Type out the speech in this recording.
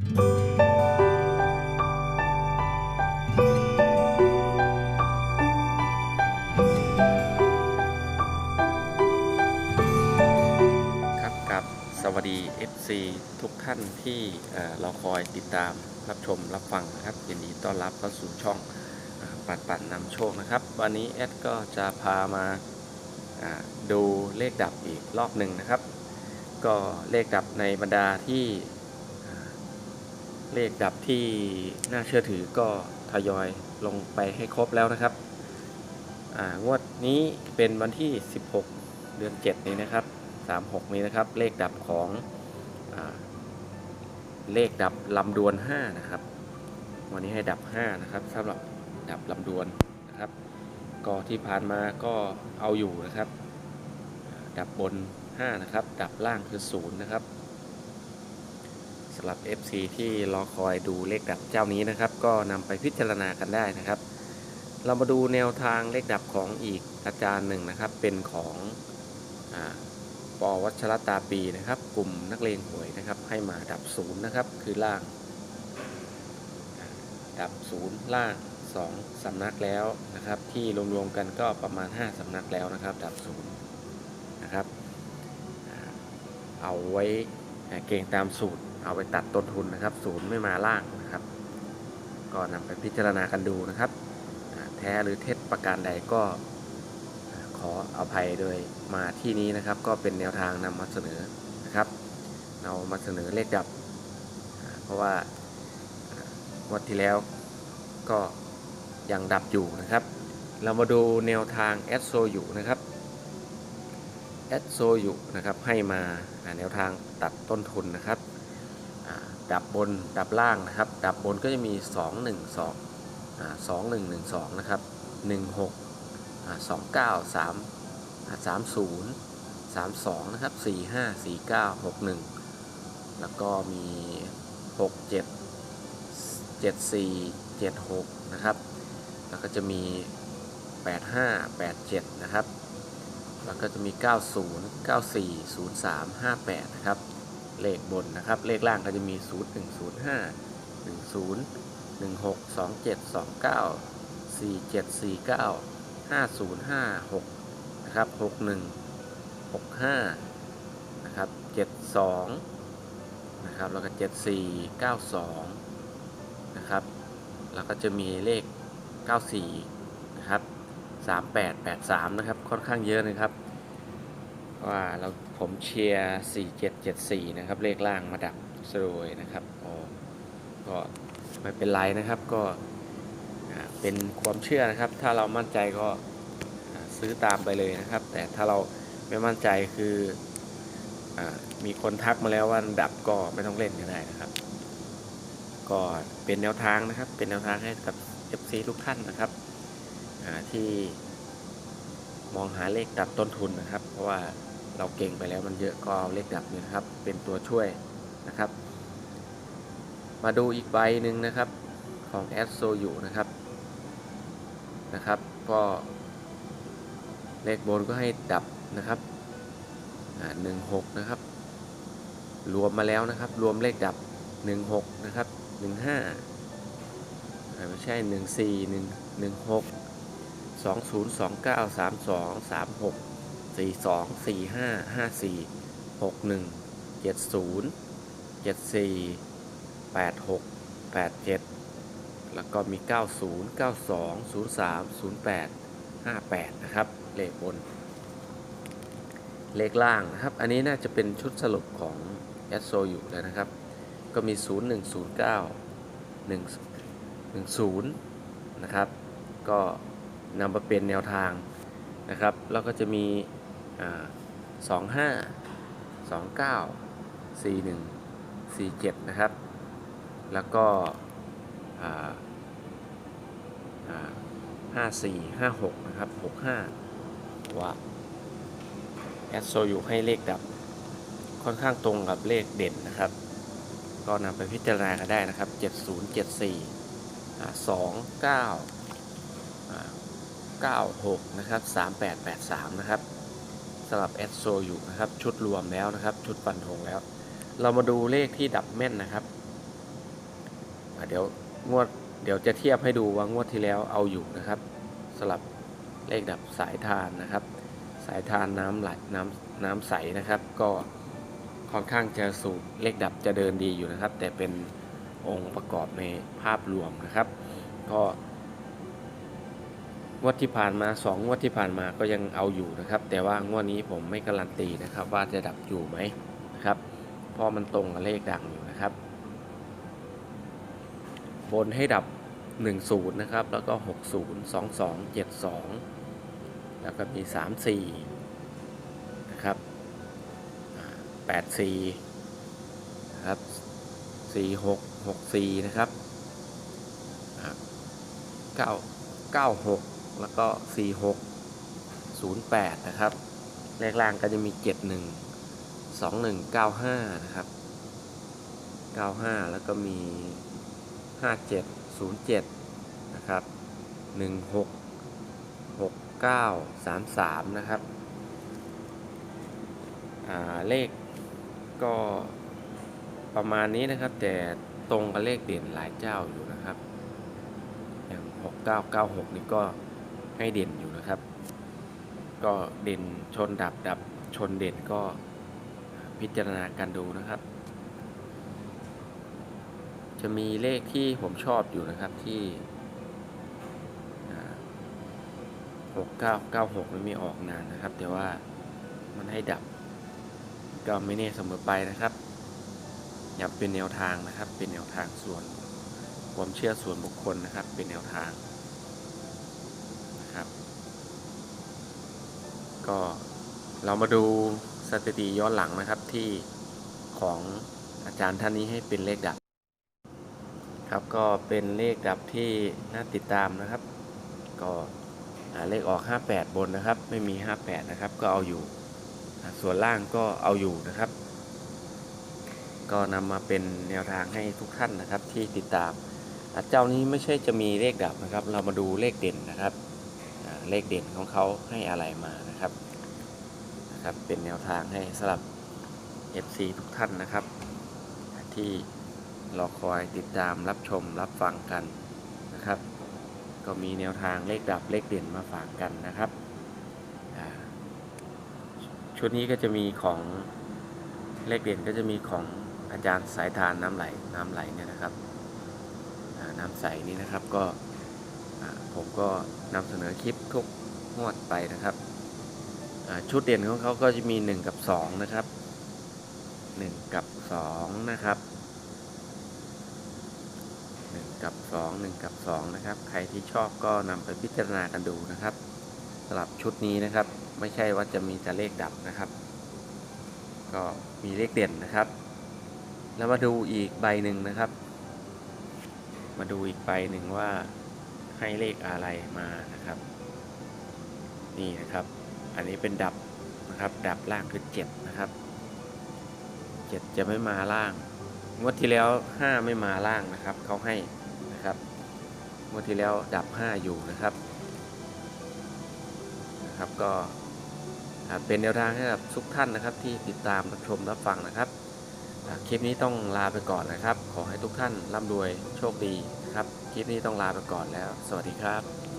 ครับกับสวัสดี FC ทุกท่านที่เราคอยติดตามรับชมรับฟังนะครับยินดีต้อนรับเข้าสู่ช่องปัดปัดนำโชคนะครับ วันนี้แอดก็จะพามาดูเลขดับอีกรอบหนึ่งนะครับ ก็เลขดับในบรรดาที่ เลขดับที่น่าเชื่อถือก็ทยอยลงไปให้ครบแล้วนะครับงวดนี้เป็นวันที่ 16 เดือน 7 นี้นะครับ 36 นี้นะครับ เลขดับของอเลขดับลำดวน 5 นะครับ วันนี้ให้ดับ 5 นะครับสำหรับดับลำดวนนะครับ ก็ที่ผ่านมาก็เอาอยู่นะครับ ดับบน 5 นะครับ ดับล่างคือ 0 นะครับำหรับ FC ที่รอคอยดูเลขดับเจ้านี้นะครับ ก็นำไปพิจารณากันได้นะครับ เรามาดูแนวทางเลขดับของอีกอาจารย์หนึ่งนะครับ เป็นของอปอวัชรตาปีนะครับ กลุ่มนักเลงหวยนะครับ ให้มาดับศูนย์นะครับ คือล่าง ดับศูนย์ล่างสองสำนักแล้วนะครับ ที่รวมๆกันก็ประมาณ 5สำนักแล้วนะครับ ดับศูนย์นะครับ เอาไว้เก่งตามสูตร เอาไปตัดต้นทุนนะครับ ศูนย์ไม่มาล่างนะครับ ก็นำไปพิจารณากันดูนะครับ แท้หรือเท็จประการใดก็อ่าขออภัยโดยมาที่นี้นะครับ ก็เป็นแนวทางนำมาเสนอนะครับเรามาเสนอเลขดับ เพราะว่าวันที่แล้วก็ยังดับอยู่นะครับ เรามาดูแนวทางแอดโซอยู่นะครับแอดโซอยู่นะครับให้มาแนวทางตัดต้นทุนนะครับ ดับบนดับล่างนะครับ ดับบนก็จะมี 2 1 2สองหนึ่งหนึ่งสองนะครับหนึ่งหกสองเก้าสามสามศูนย์สามสองนะครับสี่ห้าสี่เก้าหกหนึ่งแล้วก็มีหกเจ็ดเจ็ดสี่เจ็ดหกนะครับ แล้วก็จะมีแปดห้าแปดเจ็ดนะครับ แล้วก็จะมีเก้าศูนย์เก้าสี่ศูนย์สามห้าแปดนะครับ เลขบนนะครับ เลขล่างก็จะมี 0 1 0 5 1 0 1 6 2 7 2 9 4 7 4 9 5 0 5 6นะครับ6 1 6 5นะครับ7 2นะครับแล้วก็ 7 4 9 2นะครับแล้วก็จะมีเลข 94นะครับ38 83นะครับค่อนข้างเยอะนะครับว่าเรา ผมเชียร์สี่เจ็ดเจ็ดสี่นะครับ เลขล่างมาดับสโรยนะครับอ๋อก็ไม่เป็นไรนะครับ ก็เป็นความเชื่อนะครับ ถ้าเรามั่นใจก็ซื้อตามไปเลยนะครับ แต่ถ้าเราไม่มั่นใจคืออมีคนทักมาแล้วว่าดับก็ไม่ต้องเล่นก็ได้นะครับ ก็เป็นแนวทางนะครับ เป็นแนวทางให้กับ FC ทุกท่านนะครับที่มองหาเลขดับต้นทุนนะครับ เพราะว่า เราเก่งไปแล้วมันเยอะก็เอาเลขดับเนี่ยนะครับ เป็นตัวช่วยนะครับ มาดูอีกใบหนึ่งนะครับของแอดโซอยู่นะครับนะครับ ก็เลขบนก็ให้ดับนะครับหนึ่งหกนะครับ รวมมาแล้วนะครับ รวมเลขดับหนึ่งหกนะครับหนึ่งห้าไม่ใช่หนึ่งสี่หนึ่งหนึ่งหกสองศูนย์สองเก้าสามสองสามหก สี่สองสี่ห้าห้าสี่หกหนึ่งเจ็ดศูนย์เจ็ดสี่86 87แล้วก็มี 90 92 03 08 58 นะครับ เลขบน เลขล่างนะครับ อันนี้น่าจะเป็นชุดสรุปของแอดโซอยู่แล้วนะครับ ก็มี 0109 1 10 นะครับ ก็นำมาเป็นแนวทางนะครับ แล้วก็จะมี สอ่า25 29 41 47นะครับ แล้วก็ห้าสี่ห้าหกนะครับหกห้าว่าแอดโซอยู่ให้เลขดับค่อนข้างตรงกับเลขเด่นนะครับ ก็นำไปพิจารณากันได้นะครับเจ็ดศูนย์เจ็ดสี่สองเก้าเก้าหกนะครับสามแปดแปดสามนะครับ สำหรับแอดโซอยู่นะครับ ชุดรวมแล้วนะครับ ชุดฟันธงแล้ว เรามาดูเลขที่ดับแม่นนะครับเดี๋ยวงวดเดี๋ยวจะเทียบให้ดูว่างวดที่แล้วเอาอยู่นะครับสลับเลขดับสายทานนะครับ สายทานน้ำไหลน้ำน้ำใสนะครับ ก็ค่อนข้างจะสูตรเลขดับจะเดินดีอยู่นะครับ แต่เป็นองค์ประกอบในภาพรวมนะครับ ก็ งวดที่ผ่านมาสองวดที่ผ่านมาก็ยังเอาอยู่นะครับ แต่ว่างวดนี้ผมไม่การันตีนะครับ ว่าจะดับอยู่ไหมนะครับ เพราะมันตรงกับเลขดังอยู่นะครับ บนให้ดับ 10 นะครับ แล้วก็ 60 22 72 แล้วก็มี 34 นะครับ 84 นะครับ 46 64 นะครับอ่า9 96 แล้วก็ 46 08 นะครับ เลขล่างก็จะมี 71 21 95 นะครับ 95 แล้วก็มี 5707 นะครับ 16 69 33 นะครับอ่าเลขก็ประมาณนี้นะครับ แต่ตรงกับเลขเด่นหลายเจ้าอยู่นะครับอย่าง 6996 นี่ก็ ให้เด่นอยู่นะครับ ก็เด่นชนดับดับชนเด่นก็พิจารณากันดูนะครับ จะมีเลขที่ผมชอบอยู่นะครับที่หกเก้าเก้าหกมันไม่ออกนานนะครับ แต่ว่ามันให้ดับ ก็ไม่แน่เสมอไปนะครับอย่าเป็นแนวทางนะครับ เป็นแนวทางส่วนความเชื่อส่วนบุคคลนะครับ เป็นแนวทาง นะครับ ก็เรามาดูสถิติย้อนหลังนะครับที่ของอาจารย์ท่านนี้ให้เป็นเลขดับ ครับก็เป็นเลขดับที่น่าติดตามนะครับ ก็เลขออก 58 บนนะครับ ไม่มี 58 นะครับ ก็เอาอยู่ส่วนล่างก็เอาอยู่นะครับ ก็นำมาเป็นแนวทางให้ทุกท่านนะครับที่ติดตามอ่าเจ้านี้ไม่ใช่จะมีเลขดับนะครับ เรามาดูเลขเด่นนะครับ เลขเด่นของเขาให้อะไรมานะครับนะครับ เป็นแนวทางให้สำหรับ FC ทุกท่านนะครับ ที่รอคอยติดตามรับชมรับฟังกันนะครับ ก็มีแนวทางเลขดับเลขเด่นมาฝากกันนะครับชุดนี้ก็จะมีของเลขเด่นก็จะมีของอาจารย์สายทานน้ำไหลน้ำไหลเนี่ยนะครับน้ำใสนี่นะครับก็ ผมก็นำเสนอคลิปทุกงวดไปนะครับ ชุดเด่นของเขาก็จะมี 1 กับ 2 นะครับ 1 กับ 2 นะครับ 1 กับ 2 1 กับ 2 นะครับ ใครที่ชอบก็นำไปพิจารณากันดูนะครับสำหรับชุดนี้นะครับ ไม่ใช่ว่าจะมีแต่เลขดับนะครับ ก็มีเลขเด่นนะครับ แล้วมาดูอีกใบหนึ่งนะครับ มาดูอีกใบหนึ่งว่า ให้เลขอะไรมานะครับ นี่นะครับ อันนี้เป็นดับนะครับ ดับล่างคือ7นะครับ7จะไม่มาล่างงวดที่แล้ว 5 ไม่มาล่างนะครับเขาให้นะครับงวดที่แล้วดับ 5 อยู่นะครับนะครับก็เป็นแนวทางให้กับทุกท่านนะครับ ที่ติดตามรับชมรับฟังนะครับคลิปนี้ต้องลาไปก่อนนะครับ ขอให้ทุกท่านร่ำรวยโชคดี ครับ คลิปนี้ต้องลาไปก่อนแล้ว สวัสดีครับ